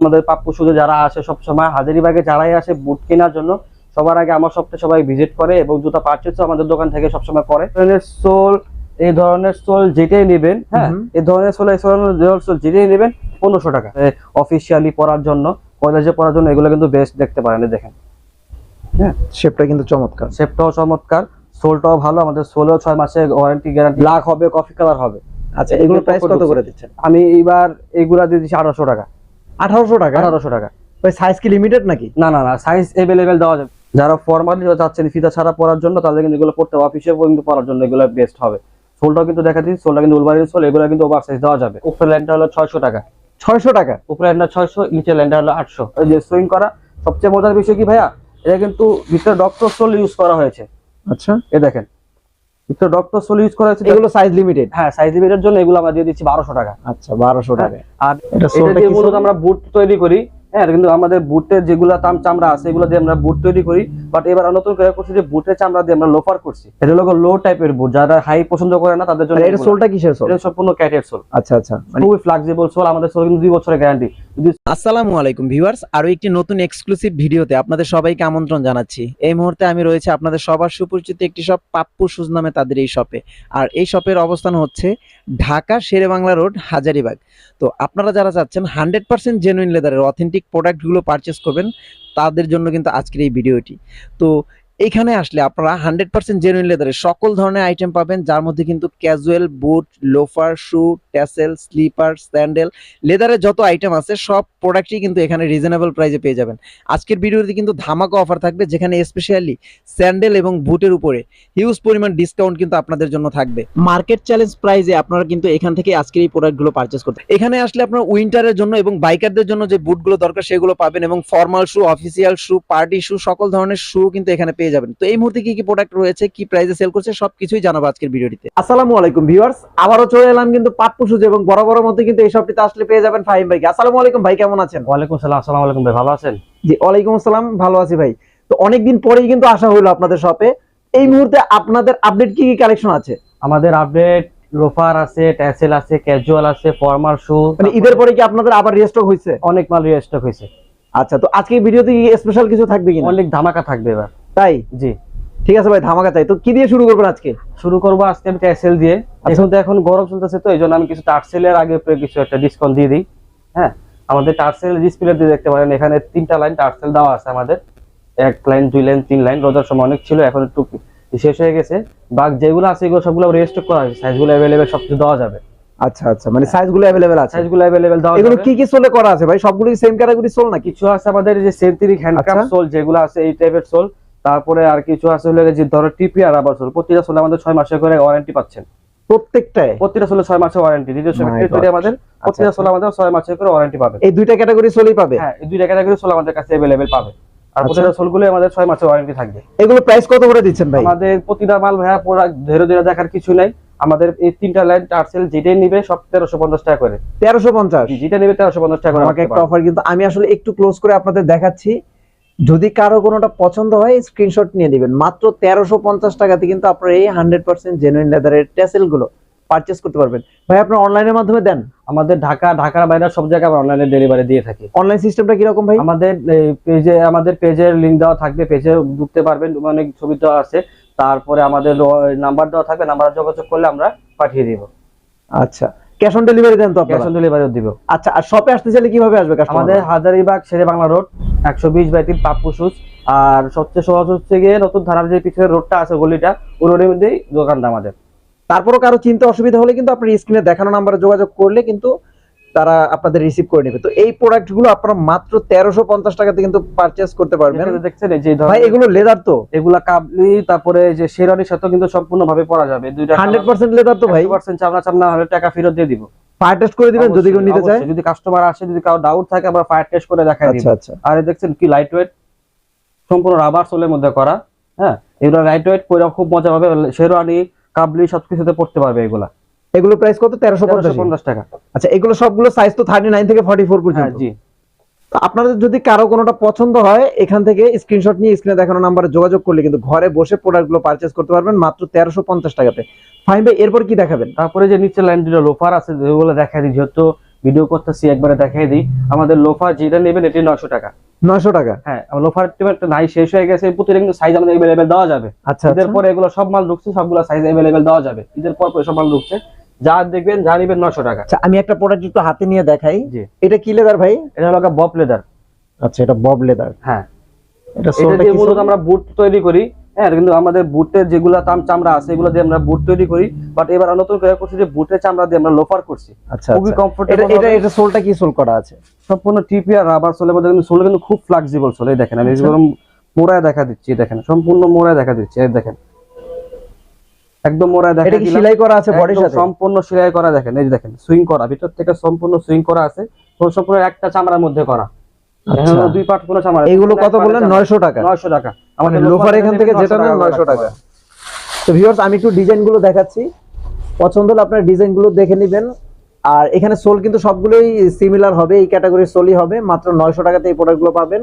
আমাদের পাপ্পু শুধু যারা আসে সবসময় হাজারিবাগে যারাই আসে বুট কেনার জন্য সবার আগে আমার সবটা সবাই ভিজিট করে এবং জুতা পারচেজও আমাদের দোকান থেকে সবসময় করে। এই ধরনের সোল এই ধরনের সোল যেটাই নেবেন হ্যাঁ এই ধরনের সোল এই ধরনের সোল যেটাই নেবেন পনেরোশো টাকা। অফিসিয়ালি পরার জন্য কলেজে পড়ার জন্য এগুলো কিন্তু বেস্ট দেখতে পারেন দেখেন। শেপটা কিন্তু চমৎকার। শেপটাও চমৎকার সোলটাও ভালো আমাদের সোলেও ছয় মাসের ওয়ারেন্টি গ্যারান্টি ব্ল্যাক হবে কফি কালার হবে। আচ্ছা এগুলো প্রাইস কত করে দিচ্ছেন? আমি এইবার এইগুলা দিয়ে দিচ্ছি আঠারোশো টাকা। আঠারোশো টাকা? আঠারোশো টাকা। ভাই সাইজ কি লিমিটেড নাকি? না না না সাইজ দেওয়া যাবে। যারা ফর্মালি যাচ্ছেন ফিতা ছাড়া পরার জন্য তাদের কিন্তু এগুলো পড়তে অফিসে কিন্তু পরার জন্য এগুলো বেস্ট হবে। সোলটাও কিন্তু দেখা দিচ্ছি সোলটা কিন্তু সোল এগুলো কিন্তু ওভার সাইজ দেওয়া যাবে। ল্যান্ডটা হলো ছয়শো টাকা। ছয়শো টাকা? ল্যান্ডটা ছয়শো নিচে ল্যান্ডটা হলো আটশো। ওই যে সুইং করা সবচেয়ে মজার বিষয় কি ভাইয়া? এটা কিন্তু ভিতরে ডক্টর সোল ইউজ করা হয়েছে। আচ্ছা। এ দেখেন ভিতরে ডক্টর সোল ইউজ করা হয়েছে এগুলো সাইজ লিমিটেড হ্যাঁ সাইজ লিমিটের জন্য এগুলো আমরা দিয়ে দিচ্ছি বারোশো টাকা। আচ্ছা বারোশো টাকা আর এটা এটা দিয়ে মূলত আমরা বুট তৈরি করি। হ্যাঁ কিন্তু আমাদের বুটের যেগুলো তাম চামড়া আছে এগুলো দিয়ে আমরা বুট তৈরি করি। বাট এবার নতুন করে করছি যে বুটের চামড়া দিয়ে আমরা লোফার করছি। এটা হলো লো টাইপের বুট যারা হাই পছন্দ করে না তাদের জন্য আর এটা সোলটা কিসের সোল এটা সম্পূর্ণ ক্যাটের সোল আচ্ছা আচ্ছা। খুবই ফ্লেক্সিবল সোল আমাদের সোল কিন্তু দুই বছরের গ্যারান্টি আসসালামু আলাইকুম ভিউয়ার্স আরও একটি নতুন এক্সক্লুসিভ ভিডিওতে আপনাদের সবাইকে আমন্ত্রণ জানাচ্ছি। এই মুহূর্তে আমি রয়েছে আপনাদের সবার সুপরিচিত একটি শপ পাপ্পু সুজ নামে তাদের এই শপে আর এই শপের অবস্থান হচ্ছে ঢাকা শেরেবাংলা রোড, হাজারিবাগ। তো আপনারা যারা চাচ্ছেন হান্ড্রেড পার্সেন্ট জেনুইন লেদারের অথেন্টিক প্রোডাক্টগুলো পারচেস করবেন, তাদের জন্য কিন্তু আজকের এই ভিডিওটি। তো এইখানে আসলে আপনারা হান্ড্রেড পার্সেন্ট জেনুইন লেদারের সকল ধরনের আইটেম পাবেন যার মধ্যে কিন্তু casual boot loafer shoe tassel slipper sandal লেদারের যত আইটেম আছে সব প্রোডাক্টই কিন্তু এখানে রিজনেবল প্রাইসে পেয়ে যাবেন। আজকের ভিডিওতে কিন্তু ধামাকা অফার থাকবে যেখানে স্পেশালি স্যান্ডেল এবং বুটের উপরে হিউজ পরিমাণ ডিসকাউন্ট কিন্তু আপনাদের জন্য থাকবে। মার্কেট চ্যালেঞ্জ প্রাইসে আপনারা কিন্তু এখান থেকে আজকের এই প্রোডাক্টগুলো পারচেস করতে এখানে আসলে আপনার উইন্টারের জন্য এবং বাইকারদের জন্য যে বুটগুলো দরকার সেগুলো পাবেন এবং formal shoe official shoe party shoe সকল ধরনের শু কিন্তু এখানে পেয়ে যাবেন। তো এই মুহূর্তে কি কি প্রোডাক্ট রয়েছে কি প্রাইসে সেল করছে সবকিছুই জানাব আজকের ভিডিওটিতে। আসসালামু আলাইকুম ভিউয়ার্স আবারও চলে এলাম কিন্তু পাপ্পু সুজ এবং বড় বড় মধ্যে কিন্তু এই শপটিতে আসলে পেয়ে যাবেন ফাহিম ভাইকে। আসসালামু আলাইকুম ভাই কেমন আছেন? ওয়ালাইকুম সালাম আসসালামু আলাইকুম ভাই ভালো আছেন? জি ওয়ালাইকুম আসসালাম ভালো আছি ভাই। তো অনেকদিন পরেই কিন্তু আসা হলো আপনাদের শপে এই মুহূর্তে আপনাদের আপডেট কি কি কালেকশন আছে? আমাদের আপডেট লোফার আছে ট্যাসেল আছে ক্যাজুয়াল আছে ফর্মাল শু মানে ঈদের পরে কি আপনাদের আবার রিস্টক হয়েছে অনেক মাল স্টক হয়েছে আচ্ছা তো আজকে ভিডিওতে স্পেশাল কিছু থাকবে কিনা? অনেক ধামাকা থাকবে এবার। তাই জি ঠিক আছে ভাই ধামাকা চাই তো কি দিয়ে শুরু করবেন আজকে শুরু করবো আজকে আমি ট্যাসেল দিয়ে এখন তো এখন গরম চলতেছে তো এই জন্য আমি কিছু টার্সেলের আগে পরে কিছু একটা ডিসকাউন্ট দিয়ে দিই হ্যাঁ আমাদের টার্সেল ডিসপ্লে দিয়ে দেখতে পারেন এখানে তিনটা লাইন টার্সেল দেওয়া আছে আমাদের এক লাইন দুই লাইন তিন লাইন রোজার সময় অনেক ছিল এখন একটু শেষ হয়ে গেছে বা যেগুলো আছে এগুলো সবগুলো রেজিস্টার করা আছে সাইজগুলো অ্যাভেলেবেল সব কিছু দেওয়া যাবে আচ্ছা আচ্ছা মানে সাইজগুলো अवेलेबल আছে সাইজগুলো অ্যাভেলেবেল দেওয়া এগুলো যাবে কি কি সোলে করা আছে ভাই সবগুলো সেম ক্যাটাগরি সোল নাকি কিছু আছে আমাদের এই যে সেন্থেটিক হ্যান্ডক্রাফট আচ্ছা। সোল যেগুলো আছে এই টাইপের সোল তারপরে আর কিছু আছে হলো যে ধরো টিপি আর সোল প্রতিটা সোলে আমাদের ছয় মাসে করে ওয়ারেন্টি পাচ্ছেন। প্রতিটা সোলে ছয় ওয়ারেন্টি আমাদের প্রতিটা আচ্ছা, সোলে আমাদের ছয় মাসের করে ওয়ারেন্টি পাবে। এই দুইটা ক্যাটাগরি সোলই পাবে? হ্যাঁ এই দুইটা ক্যাটাগরি সোল আমাদের কাছে অ্যাভেলেবেল পাবে। আর আচ্ছা। প্রতিটা সোলগুলো আমাদের ছয় মাসের ওয়ারেন্টি থাকবে। এগুলো প্রাইস কত করে দিচ্ছেন ভাই? আমাদের প্রতিটা মাল ভাইয়া পুরো ধীরে ধীরে দেখার কিছু নাই। আমাদের এই তিনটা লাইন টার্সেল যেটাই নিবে সব তেরোশো পঞ্চাশ টাকা করে। তেরোশো পঞ্চাশ? যেটা নিবে তেরোশো পঞ্চাশ টাকা করে আমাকে একটা অফার কিন্তু আমি আসলে একটু ক্লোজ করে আপনাদের দেখাচ্ছি। যদি কারও কোনোটা পছন্দ হয় স্ক্রিনশট নিয়ে নেবেন। মাত্র তেরোশো পঞ্চাশ টাকাতে কিন্তু আপনার এই হান্ড্রেড পার্সেন্ট জেনুইন লেদারের টেসেলগুলো পারচেস করতে পারবেন। ভাই আপনার অনলাইনের মাধ্যমে দেন। আমাদের ঢাকা ঢাকার বাইরে সব জায়গায় আমরা অনলাইনে ডেলিভারি দিয়ে থাকি। অনলাইন সিস্টেমটা কীরকম ভাই? আমাদের পেজে আমাদের পেজের লিংক দেওয়া থাকবে। পেজে ঢুকতে পারবেন অনেক ছবি দেওয়া আছে। তারপরে আমাদের নাম্বার দেওয়া থাকবে নাম্বার যোগাযোগ করলে আমরা পাঠিয়ে দিব। আচ্ছা। ক্যাশ অন ডেলিভারি দেন তো ক্যাশ অন ডেলিভারিও দিব। আচ্ছা আর শপে আসতে চাইলে কীভাবে আসবে কাস্টমার আমাদের হাজারিবাগ শেরে বাংলা রোড একশো বিশ বাই তিন পাপ্পু সুজ আর সবচেয়ে সহজ হচ্ছে গিয়ে নতুন ধারার যে পিছনের রোডটা আছে গলিটা ওই রোডের মধ্যেই দোকানটা আমাদের। তারপরও কারও চিন্তা অসুবিধা হলে কিন্তু আপনার স্ক্রিনে দেখানো নাম্বারে যোগাযোগ করলে কিন্তু তারা আপনাদের রিসিভ করে নেবে। তো এই প্রোডাক্টগুলো আপনারা মাত্র তেরোশো পঞ্চাশ টাকাতে কিন্তু পারচেস করতে পারবেন। দেখছেন এই যে ভাই এগুলো লেদার তো? এগুলা কাবলি তারপরে যে শেরানির সাথে কিন্তু সম্পূর্ণ ভাবে পরা যাবে। দুইটা হান্ড্রেড পার্সেন্ট লেদার তো ভাই। পার্সেন্ট চামড়া চামড়া হলে টাকা ফেরত দিয়ে দিব। ফায়ার টেস্ট করে দিবেন যদি কেউ নিতে চায়। যদি কাস্টমার আসে যদি কারও ডাউট থাকে আমরা ফায়ার টেস্ট করে দেখাই দিব। আচ্ছা। আচ্ছা আর এই দেখছেন কি লাইট ওয়েট সম্পূর্ণ রাবার সোলের মধ্যে করা। হ্যাঁ? এগুলো লাইট ওয়েট পরে খুব মজা পাবে শেরওয়ানি কাবলি সবকিছুতে পড়তে পারবে এগুলা। এগুলো প্রাইস কত? তেরোশো পঞ্চাশ পঞ্চাশ টাকা। আচ্ছা এগুলো সবগুলো সাইজ তো থার্টি নাইন থেকে ফর্টি ফোর হ্যাঁ পর্যন্ত জি। তো আপনাদের যদি কারও কোনোটা পছন্দ হয় এখান থেকে স্ক্রিনশট নিয়ে স্ক্রিনে দেখানো নাম্বারে যোগাযোগ করলে কিন্তু ঘরে বসে প্রোডাক্টগুলো পারচেস করতে পারবেন মাত্র তেরোশো পঞ্চাশ টাকাতে। ফাইন ভাই এরপর কি দেখাবেন? তারপরে যে নিচে লাইন দুটো লোফার আছে যেগুলো দেখা দিই যেহেতু ভিডিও করতেছি একবারে দেখাই দিই। আমাদের লোফার যেটা নেবেন এটি নয়শো টাকা। নয়শো টাকা? হ্যাঁ লোফার টিমের নাই শেষ হয়ে গেছে প্রতিটা কিন্তু সাইজ আমাদের অ্যাভেলেবেল দেওয়া যাবে। আচ্ছা ঈদের আচ্ছা। পরে এগুলো সব মাল ঢুকছে সবগুলো সাইজ অ্যাভেলেবেল দেওয়া যাবে। ঈদের পর পরে সব মাল ঢুকছে। যা দেখবেন যা নেবেন নয়শো টাকা। আচ্ছা আমি একটা প্রোডাক্ট একটু হাতে নিয়ে দেখাই। এটা কি লেদার ভাই? এটা হলো বপ লেদার আচ্ছা এটা বব লেদার হ্যাঁ। এটা এটা দিয়ে মূলত আমরা বুট তৈরি করি। হ্যাঁ কিন্তু আমাদের বুটের যেগুলো তাম চামড়া আছে এগুলো দিয়ে আমরা বুট তৈরি করি। বাট এবার নতুন করে করছি যে বুটের চামড়া দিয়ে আমরা লোফার করছি। আচ্ছা খুবই আচ্ছা। কমফোর্টেবল এটা এটা সোলটা কি সোল করা আছে? সম্পূর্ণ টিপিআর রাবার সোলের মধ্যে কিন্তু সোল কিন্তু খুব ফ্লেক্সিবল সোল এই দেখেন আমি। মোড়ায় দেখা দিচ্ছি দেখেন সম্পূর্ণ মোড়ায় দেখা দিচ্ছি এই দেখেন। একদম মোড়ায় দেখা এটা কি। সেলাই করা আছে বডির সাথে? সম্পূর্ণ সেলাই করা দেখেন এই যে দেখেন সুইং করা ভিতর থেকে সম্পূর্ণ সুইং করা আছে সম্পূর্ণ একটা চামড়ার মধ্যে করা। আচ্ছা। এখানে দুই পার্ট কোনো চামড়া। এগুলো কত বললেন? নয়শো টাকা। নয়শো টাকা। মানে আমাদের লোফার এখান থেকে যেটা নেন করে নয়শো রাখতে টাকা। তো ভিউয়ার্স আমি একটু ডিজাইনগুলো দেখাচ্ছি। পছন্দ হলে আপনার ডিজাইনগুলো দেখে নেবেন। আর এখানে সোল কিন্তু সবগুলোই সিমিলার হবে এই ক্যাটাগরির সোলই হবে। মাত্র নয়শো টাকাতে এই প্রোডাক্টগুলো পাবেন।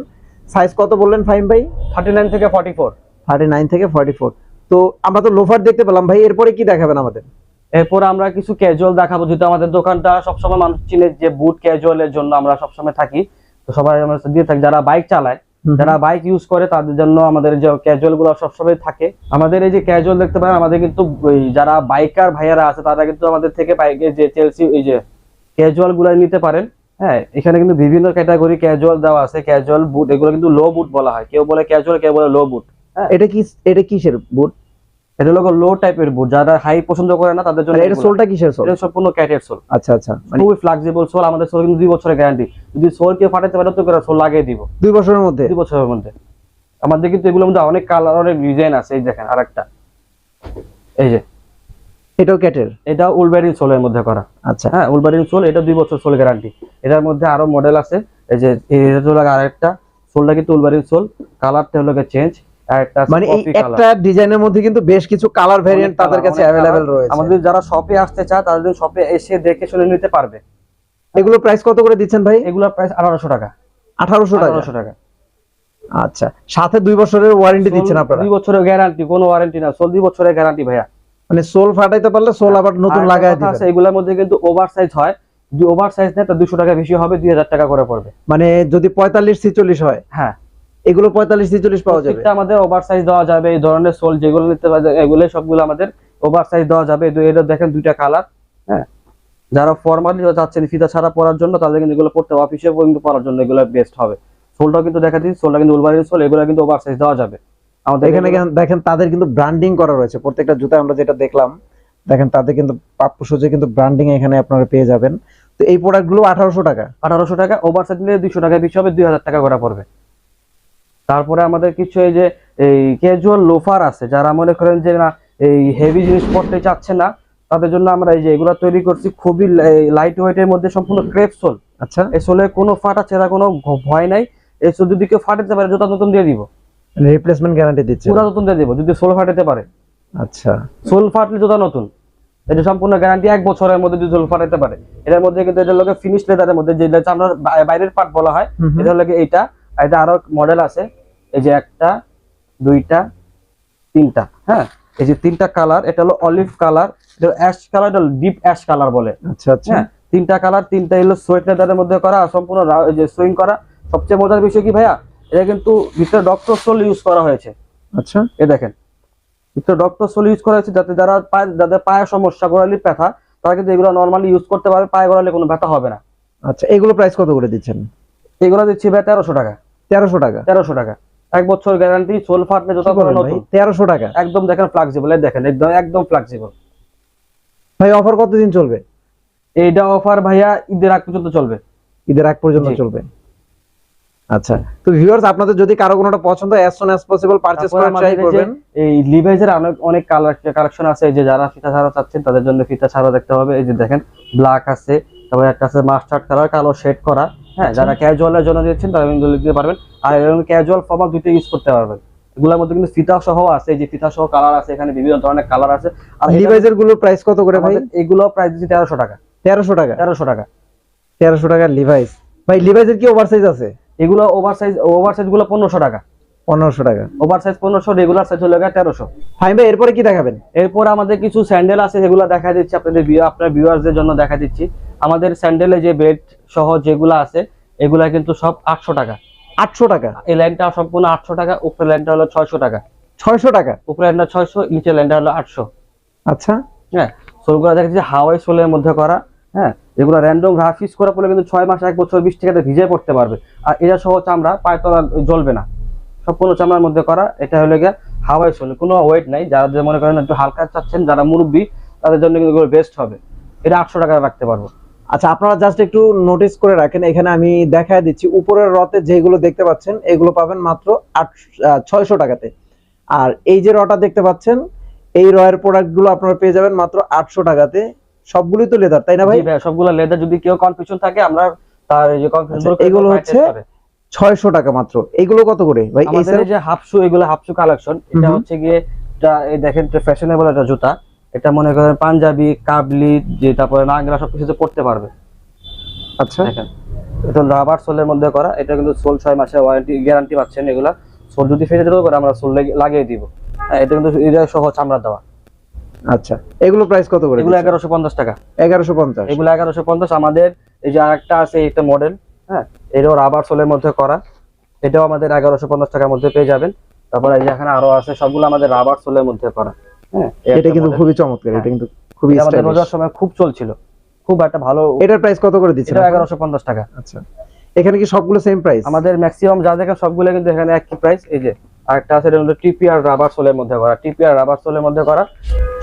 সাইজ কত বললেন ফাইম ভাই? 39 থেকে 44 থার্টি নাইন থেকে ফর্টি ফোর তো আমরা তো লোফার দেখতে পেলাম। ভাই এরপরে কি দেখাবেন আমাদের? এরপর আমরা কিছু ক্যাজুয়াল দেখাবো যেহেতু আমাদের দোকানটা সবসময় মানুষ চিনে যে বুট ক্যাজুয়ালের জন্য আমরা সবসময় থাকি। তো সবাই আমরা দিয়ে থাকি। যারা বাইক চালায় যারা বাইক ইউজ করে তাদের জন্য আমাদের যে ক্যাজুয়ালগুলো সবসময় থাকে। আমাদের এই যে ক্যাজুয়াল দেখতে পারেন আমাদের কিন্তু যারা বাইকার ভাইয়ারা আছে তারা কিন্তু আমাদের থেকে বাইকের যে চেলসি এই যে ক্যাজুয়ালগুলো নিতে পারেন। হ্যাঁ এখানে কিন্তু বিভিন্ন ক্যাটাগরি ক্যাজুয়াল দেওয়া আছে। ক্যাজুয়াল বুট এগুলো কিন্তু লো বুট বলা হয়। কেউ বলে ক্যাজুয়াল কেউ বলে লো বুট এটা কি এটা কিসের বুট এটা হলো লো টাইপের বুট যারা হাই পছন্দ করে না তাদের জন্য এটা সোলটা কিসের সোল এটা সম্পূর্ণ ক্যাটের সোল আচ্ছা আচ্ছা। মানে খুবই ফ্লেক্সিবল সোল আমাদের সোল কিন্তু দুই বছরের গ্যারান্টি যদি সোল কেউ ফাটাতে পারে তো করে সোল লাগিয়ে দিব। দুই বছরের মধ্যে? দুই বছরের মধ্যে। আমাদের কিন্তু এগুলোর মধ্যে অনেক কালার অনেক ডিজাইন আছে এই দেখেন আরেকটা। এই যে। এটাও ক্যাটের এটা উলবেরিন সোলের মধ্যে করা। আচ্ছা। হ্যাঁ উলবেরিন সোল এটা দুই বছর সোল গ্যারান্টি এটার মধ্যে আরও মডেল আছে। এই যে এটা হলো আরেকটা। সোলটা কিন্তু উলবেরিন সোল কালারটা হলো চেঞ্জ মানে এই একটা ডিজাইনের মধ্যে কিন্তু বেশ কিছু কালার ভেরিয়েন্ট তাদের কাছে colour। রয়েছে। আমাদের যারা শপে আসতে চায় তাদের শপে এসে দেখে শুনে নিতে পারবে। এগুলো প্রাইস কত করে দিচ্ছেন ভাই? এগুলোর প্রাইস আঠারোশো টাকা। আঠারোশো টাকা? আঠারোশো টাকা। আচ্ছা সাথে দুই বছরের ওয়ারেন্টি দিচ্ছেন আপনারা? দুই বছরের গ্যারান্টি কোনো ওয়ারেন্টি না। সোল দুই বছরের গ্যারান্টি ভাইয়া। মানে সোল ফাটাইতে পারলে সোল আবার নতুন লাগায় দিবেন। আছে, এগুলোর মধ্যে কিন্তু ওভার সাইজ হয়। যদি ওভার সাইজ নেয় তা দুশো টাকা বেশি হবে দুই হাজার টাকা করে পড়বে। মানে যদি পঁয়তাল্লিশ ছিচল্লিশ হয়? হ্যাঁ। এগুলো পঁয়তাল্লিশ ছিচল্লিশ পাওয়া যাবে। আমাদের ওভার সাইজ দেওয়া যাবে এই ধরনের সোল যেগুলো নিতে পারে এগুলো সবগুলো আমাদের ওভার সাইজ দেওয়া যাবে। এটা দেখেন দুইটা কালার হ্যাঁ। যারা ফর্মালি যাচ্ছেন ফিতা ছাড়া পরার জন্য তাদের কিন্তু এগুলো পড়তে অফিসে কিন্তু পরার জন্য এগুলো বেস্ট হবে। সোলটাও কিন্তু দেখা দিচ্ছি সোলটা কিন্তু উলবারির সোল এগুলো কিন্তু ওভার সাইজ দেওয়া যাবে। আমাদের এখানে দেখেন তাদের কিন্তু ব্র্যান্ডিং করা রয়েছে। প্রত্যেকটা জুতা আমরা যেটা দেখলাম দেখেন তাদের কিন্তু প্রাপ্য সুযোগ কিন্তু ব্র্যান্ডিং এখানে আপনারা পেয়ে যাবেন। তো এই প্রোডাক্টগুলো আঠারোশো টাকা। আঠারোশো টাকা ওভার সাইজ নিলে দুইশো টাকা বেশি হবে দুই হাজার টাকা করা পড়বে। তারপরে আমাদের কিছু এই যে এই ক্যাজুয়াল লোফার আছে যারা মনে করেন যে না এই হেভি জিনিস পড়তে চাচ্ছে না তাদের জন্য আমরা এই যে এগুলো তৈরি করছি। খুবই লাইট ওয়েটের মধ্যে সম্পূর্ণ ক্রেপ সোল আচ্ছা। এই সোলে কোনো ফাটা ছেঁড়া কোনো ভয় নাই। এই সোল যদি কেউ ফাটাতে পারে জুতা নতুন দিয়ে দিব। রিপ্লেসমেন্ট গ্যারান্টি দিচ্ছে। পুরা নতুন দিয়ে দিব যদি সোল ফাটাতে পারে। আচ্ছা। সোল ফাটলে জুতা নতুন। এটা সম্পূর্ণ গ্যারান্টি এক বছরের মধ্যে যদি সোল ফাটাতে পারে। এটার মধ্যে কিন্তু এটার লোকে ফিনিশ লেদারের মধ্যে যে আমরা বাইরের পার্ট বলা হয় হুম হুম। এটা হলো এইটা। এটা আরও মডেল আছে। এই যে একটা দুইটা তিনটা হ্যাঁ? এই যে তিনটা কালার এটা হলো অলিভ কালার এটা অ্যাশ কালার এটা ডিপ অ্যাশ কালার বলে। আচ্ছা আচ্ছা। হ্যাঁ? তিনটা কালার তিনটা হলো সোয়েট লেদারের মধ্যে করা সম্পূর্ণ যে সুইং করা। সবচেয়ে মজার বিষয় কি ভাইয়া? এটা কিন্তু ভিতরে ডক্টর সোল ইউজ করা হয়েছে। আচ্ছা। এ দেখেন ভিতরে ডক্টর সোল ইউজ করা হয়েছে যাতে যারা পায়ে যাদের পায়ের সমস্যা গোড়ালির ব্যথা তারা কিন্তু এগুলো নর্মালি ইউজ করতে পারবে পায়ে গোড়ালে কোনো ব্যথা হবে না। আচ্ছা এগুলো প্রাইস কত করে দিচ্ছেন? এগুলো দিচ্ছি ভাই তেরোশো টাকা। তেরোশো টাকা। তেরোশো টাকা। এক বছর গ্যারান্টি সোল ফাটলে ভাই? নতুন তেরোশো টাকা। একদম দেখেন ফ্লেক্সিবল দেখেন একদম একদম ফ্লেক্সিবল ভাই অফার কতদিন চলবে? এইটা অফার ভাইয়া ঈদের আগ পর্যন্ত চলবে। ঈদের আগ পর্যন্ত চলবে। আচ্ছা তো ভিউয়ার্স আপনাদের যদি কারও কোনোটা পছন্দ as soon as possible purchase করার ট্রাই করবেন। এই লিভাইজের অনেক অনেক কালার কালেকশন আছে যে যারা ফিতা ছাড়া চাচ্ছেন তাদের জন্য ফিতা ছাড়া দেখতে হবে। এই যে দেখেন ব্ল্যাক আছে তারপরে একটা আছে মাস্টার্ড কালার কালো শেড করা। হ্যাঁ আচ্ছা। যারা ক্যাজুয়ালের জন্য দিচ্ছেন তারা কিন্তু দিতে পারবেন। আর এরকম ক্যাজুয়াল ফর্মাল দুটো ইউজ করতে পারবেন। এগুলোর মধ্যে কিন্তু ফিতা সহ আছে এই যে ফিতা সহ কালার আছে এখানে বিভিন্ন ধরনের কালার আছে। আর লিভাইজেরগুলোর প্রাইস কত করে ভাই? এগুলো প্রাইস দিচ্ছি তেরোশো টাকা। তেরোশো টাকা? তেরোশো টাকা। তেরোশো টাকা লিভাইস ভাই লিভাইজের কি ওভার সাইজ আছে? এগুলো ওভার সাইজ ওভার সাইজগুলো পনেরোশো টাকা। পনেরোশো টাকা। ওভার সাইজ পনেরোশো রেগুলার সাইজ হলো তেরোশো। ফাইন ভাই এরপরে কি দেখাবেন? এরপর আমাদের কিছু স্যান্ডেল আছে যেগুলো দেখা দিচ্ছি আপনাদের আপনার ভিউয়ারদের জন্য দেখা দিচ্ছি। আমাদের স্যান্ডেলে যে বেড সহ যেগুলো আছে এগুলা কিন্তু সব আটশো টাকা। আটশো টাকা? এই লাইনটা সম্পূর্ণ আটশো টাকা উপরের লাইনটা হলো ছয়শো টাকা। ছয়শো টাকা? উপরের লাইনটা ছয়শো নিচের লাইনটা হলো আটশো। আচ্ছা। হ্যাঁ সোলগুলো দেখা যাচ্ছে হাওয়াই সোলের মধ্যে করা হ্যাঁ যেগুলো র্যান্ডম গ্রাফিক্স করা পড়লে কিন্তু ছয় মাস এক বছর বিশ টাকাতে ভিজে পড়তে পারবে। আর এটা সহ চামড়া পায়ের তলা জ্বলবে না। সম্পূর্ণ চামড়ার মধ্যে করা এটা হলো গিয়ে হাওয়াই সোল কোনো ওয়েট নাই যারা যে মনে করেন একটু হালকা চাচ্ছেন যারা মুরব্বী তাদের জন্য কিন্তু বেস্ট হবে। এটা আটশো টাকা রাখতে পারব। আচ্ছা আপনারা জাস্ট একটু নোটিস করে রাখেন এখানে আমি দেখায় দিচ্ছি উপরের রতে যেগুলো দেখতে পাচ্ছেন এগুলো পাবেন মাত্র আট ছয়শো টাকাতে। আর এই যে রটা দেখতে পাচ্ছেন এই রয়ের প্রোডাক্টগুলো আপনারা পেয়ে যাবেন মাত্র আটশো টাকাতে। সবগুলোই তো লেদার তাই না ভাই? সবগুলো লেদার যদি কেউ কনফিউশন থাকে আমরা তার যে কনফিউশন আচ্ছা, এগুলো হচ্ছে ছয়শো টাকা মাত্র। এগুলো কত করে ভাই? এই যে হাফ শু এগুলো হাফ শু কালেকশন এটা হচ্ছে গিয়ে এটা এই দেখেন ফ্যাশনেবল একটা জুতা। এটা মনে করেন পাঞ্জাবি কাবলি যে তারপরে নাগরা সবকিছুতে পড়তে পারবে। আচ্ছা। দেখেন এটা রাবার সোলের মধ্যে করা এটা কিন্তু সোল ছয় মাসের ওয়ারেন্টি গ্যারান্টি পাচ্ছেন এগুলা। সোল যদি ফেটে দিলেও করে আমরা সোল লাগিয়ে দিব। হ্যাঁ, এটা কিন্তু এটা সহ চামড়া দেওয়া। আচ্ছা এগুলো প্রাইস কত করে এগুলো এগারোশো পঞ্চাশ টাকা। এগারোশো পঞ্চাশ। এগুলো এগারোশো পঞ্চাশ আমাদের এই যে আরেকটা আছে একটা মডেল হ্যাঁ এটাও রাবার সোলের মধ্যে করা। এটাও আমাদের এগারোশো পঞ্চাশ টাকার মধ্যে পেয়ে যাবেন। তারপরে এই যে এখানে আরও আছে সবগুলো আমাদের রাবার সোলের মধ্যে করা। হ্যাঁ এটা কিন্তু খুবই চমৎকার এটা কিন্তু খুবই আমাদের রোজার সময় খুব চলছিল। খুব একটা ভালো এটার প্রাইস কত করে দিচ্ছেন এটা আপনি? এগারোশো পঞ্চাশ টাকা। আচ্ছা। এখানে কি সবগুলো সেম প্রাইস আমাদের ম্যাক্সিমাম যা দেখেন সবগুলো কিন্তু এখানে একই প্রাইস এই যে। আরেকটা আছে এটা হলো টিপিআর রাবার সোলের মধ্যে করা। টিপিআর রাবার সোলের মধ্যে করা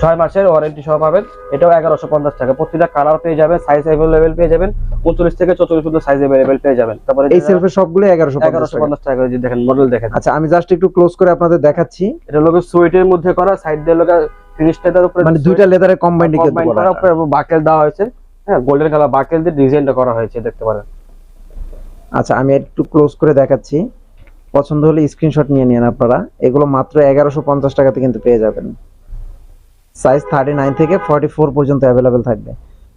ছয় মাসের ওয়ারেন্টি সহ পাবেন। এটাও এগারোশো পঞ্চাশ টাকা। প্রতিটা কালার পেয়ে যাবেন সাইজ অ্যাভেলেবেল পেয়ে যাবেন উনচল্লিশ থেকে চৌচল্লিশ পর্যন্ত সাইজ অ্যাভেলেবেল পেয়ে যাবেন। তারপরে এই সেলফের সবগুলো এগারোশো এগারোশো পঞ্চাশ টাকা করে যে দেখেন মডেল দেখেন। আচ্ছা আমি জাস্ট একটু ক্লোজ করে আপনাদের দেখাচ্ছি। এটা লোক সুইটের মধ্যে করা সাইড দিয়ে লোক ফিনিশটার উপরে মানে দুইটা লেদারের কম্বাইন্ড কম্বাইন করা উপরে বাকেল দেওয়া হয়েছে। হ্যাঁ গোল্ডেন কালার বাকেল দিয়ে ডিজাইনটা করা হয়েছে দেখতে পারেন। আচ্ছা আমি একটু ক্লোজ করে দেখাচ্ছি। পছন্দ হলে স্ক্রিনশট নিয়ে নিন আপনারা। এগুলো মাত্র এগারোশো পঞ্চাশ টাকাতে কিন্তু পেয়ে যাবেন। সাইজ থার্টি নাইন থেকে ফর্টি ফোর পর্যন্ত অ্যাভেলেবেল থাকবে।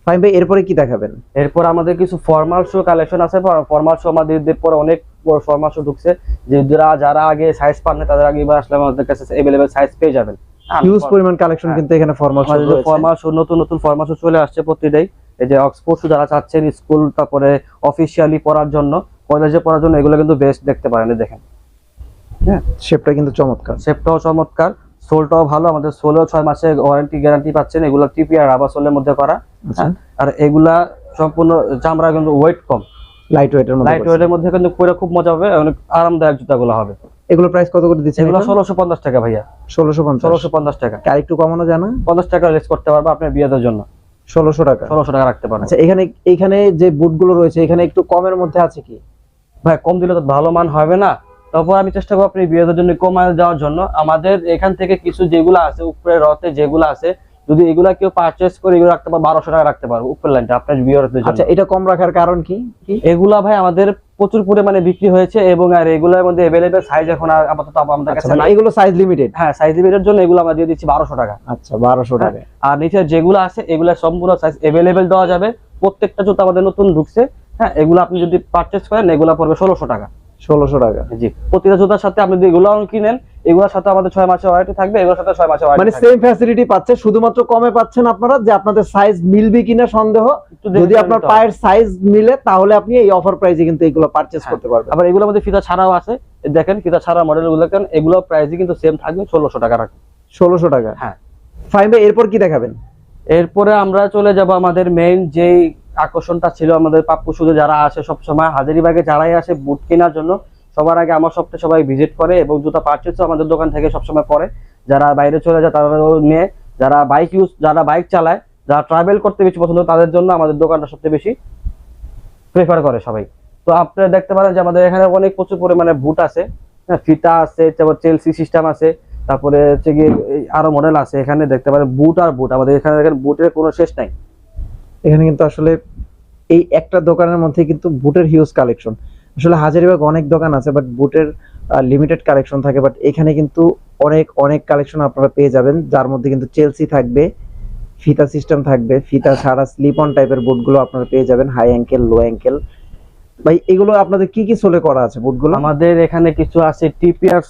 ফাইন ভাই এরপরে কি দেখাবেন? এরপর আমাদের কিছু ফর্মাল শু কালেকশন আছে। ফর্মাল শু আমাদের পরে অনেক ফর্মাল শু ঢুকছে। যে যারা যারা আগে সাইজ পান না তাদের আগে এবার আসলে আমাদের কাছে এভেলেবেল সাইজ পেয়ে যাবেন। হিউজ পরিমাণ কালেকশন হ্যাঁ। কিন্তু এখানে ফর্মাল আমাদের যে ফর্মাল শু নতুন নতুন ফর্মাল শু চলে আসছে প্রতিটাই এই যে অক্সফোর্ড শু যারা চাচ্ছেন স্কুল তারপরে অফিসিয়ালি পড়ার জন্য কলেজে পড়ার জন্য এগুলো কিন্তু বেস্ট দেখতে পারেন দেখেন। শেপটা কিন্তু চমৎকার। শেপটাও চমৎকার সোলটাও ভালো আমাদের সোলেও ছয় মাসের ওয়ারেন্টি গ্যারান্টি পাচ্ছেন এগুলো টিপি আর রাবার সোলের মধ্যে করা। আচ্ছা। আর এগুলা সম্পূর্ণ চামড়া কিন্তু ওয়েট কম। লাইট ওয়েটের মধ্যে লাইট ওয়েটের মধ্যে কিন্তু পরে খুব মজা হবে অনেক আরামদায়ক জুতাগুলো হবে। এগুলো প্রাইস কত করে দিচ্ছেন এগুলো ষোলোশো পঞ্চাশ টাকা ভাইয়া। ষোলোশো পঞ্চাশ। ষোলোশো পঞ্চাশ টাকা। আর একটু কমানো জানা পঞ্চাশ টাকা লেস করতে পারব আপনার বিয়েদের জন্য। ষোলোশো টাকা। ষোলোশো টাকা রাখতে পারব। আচ্ছা এখানে এখানে যে বুটগুলো রয়েছে এখানে একটু কমের মধ্যে আছে কি? ভাই কম দিলে তো ভালো মান হবে না। তারপর আমি চেষ্টা করব আপনি বিয়েদের জন্য কমায় দেওয়ার জন্য। আমাদের এখান থেকে কিছু যেগুলো আছে উপরে রথে যেগুলো আছে যদি এগুলা কেউ পারচেস করে এগুলো রাখতে পারব বারোশো টাকা রাখতে পারব উপর লাইনটা আপনার জন্য। আচ্ছা এটা কম রাখার কারণ কি? এগুলা ভাই আমাদের প্রচুর পরিমাণে বিক্রি হয়েছে এবং আর এগুলোর মধ্যে এভেলেবেল সাইজ এখন আর আপাতত আমাদের আচ্ছা কাছে মানে নাই। এগুলো সাইজ লিমিটেড হ্যাঁ সাইজ লিমিটের জন্য এগুলো আমরা দিয়ে দিচ্ছি বারোশো টাকা। আচ্ছা বারোশো হ্যাঁ। টাকা। আর নিচে যেগুলো আছে এগুলো সম্পূর্ণ সাইজ এভেলেবেল দেওয়া যাবে। প্রত্যেকটা জুতো আমাদের নতুন ঢুকছে। হ্যাঁ এগুলো আপনি যদি পারচেস করেন এগুলো পড়বে ষোলোশো টাকা। ষোলোশো টাকা। জি প্রতিটা জুতার সাথে আপনি যদি এগুলো কিনেন এগুলোর সাথে আমাদের ছয় মাসের ওয়ারেন্টি থাকবে এগুলোর সাথে ছয় মাসের মানে সেম ফ্যাসিলিটি পাচ্ছে শুধুমাত্র কমে পাচ্ছেন আপনারা যে আপনাদের সাইজ মিলবে কিনা সন্দেহ। যদি আপনার পায়ের সাইজ মিলে তাহলে আপনি এই অফার প্রাইসে কিন্তু এগুলো পারচেজ হ্যাঁ। করতে পারবেন। আবার এগুলোর মধ্যে ফিতা ছাড়াও আছে। দেখেন ফিতা ছাড়া মডেলগুলো দেখেন এগুলো প্রাইসই কিন্তু সেম থাকবে ষোলোশো টাকা রাখবে। ষোলোশো টাকা। হ্যাঁ। ফাইন ভাই এরপর কি দেখাবেন? এরপরে আমরা চলে যাব আমাদের মেইন যেই আকর্ষণটা ছিল আমাদের পাপ্পু শুধু যারা আসে সবসময় হাজারিবাগে যারাই আসে বুট কেনার জন্য, সবার আগে আমার সপ্তাহে সবাই ভিজিট করে এবং জুতা পারচেজও আমাদের দোকান থেকে সবসময় করে। যারা বাইরে চলে যায় তারাও নিয়ে, যারা বাইক ইউজ যারা বাইক চালায়, যারা ট্রাভেল করতে বেশি পছন্দ তাদের জন্য আমাদের দোকানটা সবচেয়ে বেশি প্রেফার করে সবাই। তো আপনারা দেখতে পারেন যে আমাদের এখানে অনেক প্রচুর পরিমাণে বুট আছে। হ্যাঁ ফিতা আছে, তারপর চেলসি সিস্টেম আছে, তারপরে হচ্ছে গিয়ে আরও মডেল আছে। এখানে দেখতে পারেন বুট আর বুট আমাদের এখানে দেখেন বুটের কোনো শেষ নাই। এখানে কিন্তু আসলে এই একটা দোকানের মধ্যে কিন্তু বুটের হিউজ কালেকশন আসলে হাজারিবাগ অনেক দোকান আছে বাট বুটের লিমিটেড কালেকশন থাকে বাট এখানে কিন্তু অনেক অনেক কালেকশন আপনারা পেয়ে যাবেন, যার মধ্যে কিন্তু চেলসি থাকবে ফিতা সিস্টেম থাকবে ফিতা ছাড়া স্লিপ অন টাইপের বুটগুলো আপনারা পেয়ে যাবেন হাই অ্যাঙ্কেল লো অ্যাঙ্কেল ভাই এগুলো আপনাদের কি কি সোলে করা আছে বুটগুলো? আমাদের এখানে কিছু আছে টিপিআর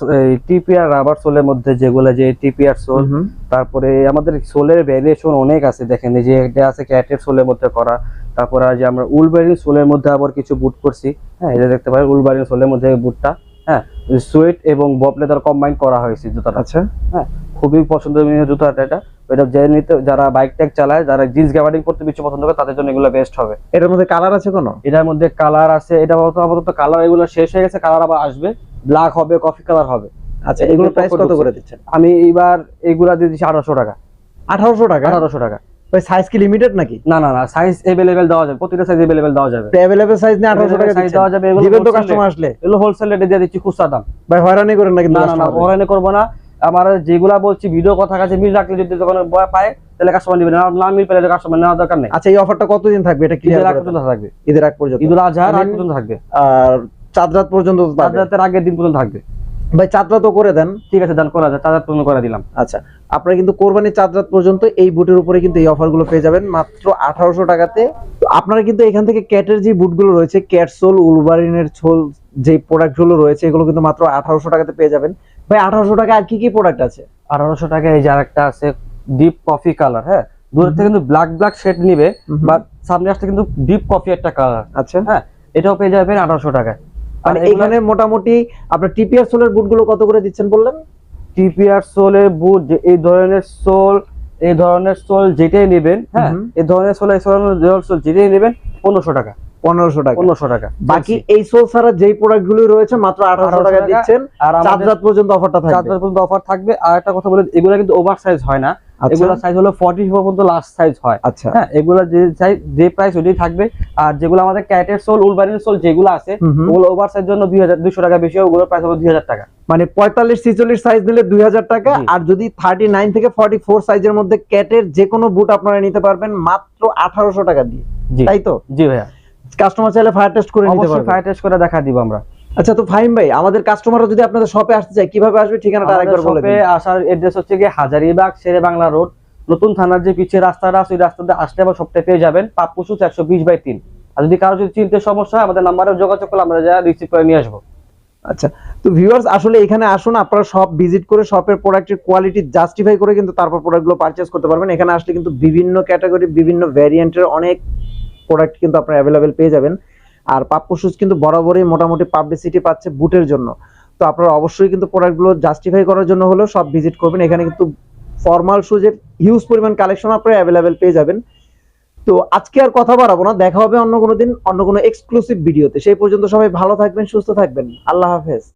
টিপিআর রাবার সোলের মধ্যে যেগুলো যে টিপিআর সোল তারপরে আমাদের সোলের ভ্যারিয়েশন অনেক আছে দেখেন এই যে এটা আছে ক্যাটের সোলের মধ্যে করা তারপরে যে আমরা উলবারিন সোলের মধ্যে আবার কিছু বুট করছি হ্যাঁ এটা দেখতে পারেন উলবারিন সোলের মধ্যে বুটটা হ্যাঁ সুয়েট এবং বব লেদার কম্বাইন করা হয়েছে জুতাটা। আচ্ছা। খুবই পছন্দনীয় জুতাটা এটা। এটা যে নিতে যারা বাইক ট্যাগ চালায় যারা জিন্স গ্যাবার্ডিং করতে বেশি পছন্দ করে তাদের জন্য এগুলো বেস্ট হবে। এটার মধ্যে কালার আছে কোনো? এটার মধ্যে কালার আছে এটা আপাতত কালার এগুলো শেষ হয়ে গেছে কালার আবার আসবে। ব্ল্যাক হবে কফি কালার হবে। আচ্ছা এগুলো প্রাইস কত করে দিচ্ছেন? আমি এগুলা দিয়ে দিচ্ছি আঠারোশো টাকা। আঠারোশো টাকা? আঠারোশো টাকা। সাইজ কি লিমিটেড নাকি? না না না সাইজ দেওয়া যাবে প্রতিটা সাইজ এভেলেবেল দেওয়া যাবে। অ্যাভেলেবল সাইজ আঠারোশো টাকা সাইজ দেওয়া যাবে এগুলো দিবেন তো কাস্টমার আসলে। এগুলো হোলসেল রেটে দিয়ে দিচ্ছি খুচরা দাম। ভাই হয়রানি করেন না কিন্তু না না না customer-দের। করব না। আমার যেগুলা বলছি ভিডিও কথা কাছে মিল রাখলে যদি বয় পায় তাহলে কাস্টমার নিবে না। না মিল পেলে কাস্টমার নেওয়ার দরকার নেই। আচ্ছা এই অফারটা কতদিন থাকবে? এটা ঈদের আগ পর্যন্ত থাকবে। ঈদের আগ পর্যন্ত। ঈদুল আজহার আগ পর্যন্ত থাকবে। আর চাঁদ রাত পর্যন্ত তো চাঁদ রাতের আগের দিন পর্যন্ত থাকবে। ভাই চাঁদ রাতও করে দেন। ঠিক আছে দান করা যায়। চাঁদ রাত পর্যন্ত করে দিলাম। আচ্ছা আপনারা কিন্তু কোরবানির চাঁদ রাত পর্যন্ত এই বুটের উপরে কিন্তু এই অফারগুলো পেয়ে যাবেন। মাত্র আঠারোশো টাকাতে। আপনারা কিন্তু এখান থেকে ক্যাটের যে বুটগুলো রয়েছে ক্যাটসোল উলবারিনের ছোল যে প্রোডাক্টগুলো রয়েছে এগুলো কিন্তু মাত্র আঠারোশো টাকাতে পেয়ে যাবেন। ভাই আঠারোশো টাকা আর কি কি প্রোডাক্ট আছে? আঠারোশো টাকা এই যে আরেকটা আছে ডিপ কফি কালার হ্যাঁ? দূরের থেকে কিন্তু ব্ল্যাক ব্ল্যাক শেড নিবে। বাট সামনে আসতে কিন্তু ডিপ কফি একটা কালার আচ্ছা। হ্যাঁ? এটাও পেয়ে যাবেন আঠারোশো টাকায়। আর মানে এখানে মোটামুটি আপনার টিপিআর সোলের বুটগুলো কত করে দিচ্ছেন বললেন? টিপিআর সোলের বুট এই ধরনের সোল এই ধরনের সোল যেটাই নেবেন হ্যাঁ? এই ধরনের সোল এই ধরনের সোল যেটাই নেবেন পনেরোশো টাকা। পনেরোশো টাকা। পনেরোশো টাকা। বাকি এই সোল ছাড়া যেই প্রোডাক্টগুলো রয়েছে মাত্র আঠারোশো টাকা টাকা। দিচ্ছেন। আর চাঁদ রাত পর্যন্ত অফারটা চার থাকবে পর্যন্ত অফার থাকবে। আর একটা কথা বলে এগুলো কিন্তু ওভার সাইজ হয় না। আচ্ছা। এগুলো সাইজ হলো ফর্টি পর্যন্ত লাস্ট সাইজ হয়। আচ্ছা। হ্যাঁ এগুলো যে সাইজ যে প্রাইস ওইটাই থাকবে। আর যেগুলো আমাদের ক্যাটের সোল উলবারিনের সোল যেগুলো আছে হুম হুম। ওগুলো ওভার সাইজ জন্য দুই হাজার দুশো টাকা বেশি হবে ওগুলোর প্রাইস হবে দুই হাজার টাকা। মানে পঁয়তাল্লিশ ছিচল্লিশ সাইজ নিলে দুই হাজার টাকা। আর যদি থার্টি নাইন থেকে ফর্টি ফোর সাইজের মধ্যে ক্যাটের যে কোনো বুট আপনারা নিতে পারবেন মাত্র আঠারোশো টাকা দিয়ে। তাই তো? জি ভাইয়া। কাস্টমার চাইলে ফায়ার টেস্ট করে নিতে পারবেন ফায়ার টেস্ট করে দেখা দিব আমরা। আচ্ছা তো ফাহিম ভাই আমাদের কাস্টমাররা যদি আপনাদের শপে আসতে চায় কীভাবে আসবে? ঠিকানাটা আরেকবার বলে শপে দিন। আসার এড্রেস হচ্ছে গিয়ে হাজারিবাগ শেরে বাংলা রোড নতুন থানার যে পিছিয়ে রাস্তাটা আছে ওই রাস্তাতে আসলে আবার সবটা পেয়ে যাবেন। পাপ্পুসুচ একশো বিশ বাই তিন। আর যদি কারও যদি চিনতে সমস্যা হয় আমাদের নাম্বারে যোগাযোগ করলে আমরা যা রিসিভ করে নিয়ে আসব। আচ্ছা তো ভিউয়ার্স আসলে এখানে আসুন আপনারা সব ভিজিট করে শপের প্রোডাক্টের কোয়ালিটি জাস্টিফাই করে কিন্তু তারপর প্রোডাক্টগুলো পারচেজ করতে পারবেন। এখানে আসলে কিন্তু বিভিন্ন ক্যাটাগরি বিভিন্ন ভ্যারিয়েন্টের অনেক প্রোডাক্ট কিন্তু আপনারা অ্যাভেলেবেল পেয়ে যাবেন। আর পাপ্পু শুজ কিন্তু বরাবরই মোটামুটি পাবলিসিটি পাচ্ছে বুটের জন্য। তো আপনারা অবশ্যই কিন্তু প্রোডাক্টগুলো জাস্টিফাই করার জন্য হলেও সব ভিজিট করবেন। এখানে কিন্তু ফর্মাল শুজের হিউজ পরিমাণ কালেকশন আপনারা অ্যাভেলেবেল পেয়ে যাবেন। তো আজকে আর কথা বাড়াবো না। দেখা হবে অন্য কোনো দিন, অন্য কোনো এক্সক্লুসিভ ভিডিওতে সেই পর্যন্ত সবাই ভালো থাকবেন, সুস্থ থাকবেন। আল্লাহ হাফেজ।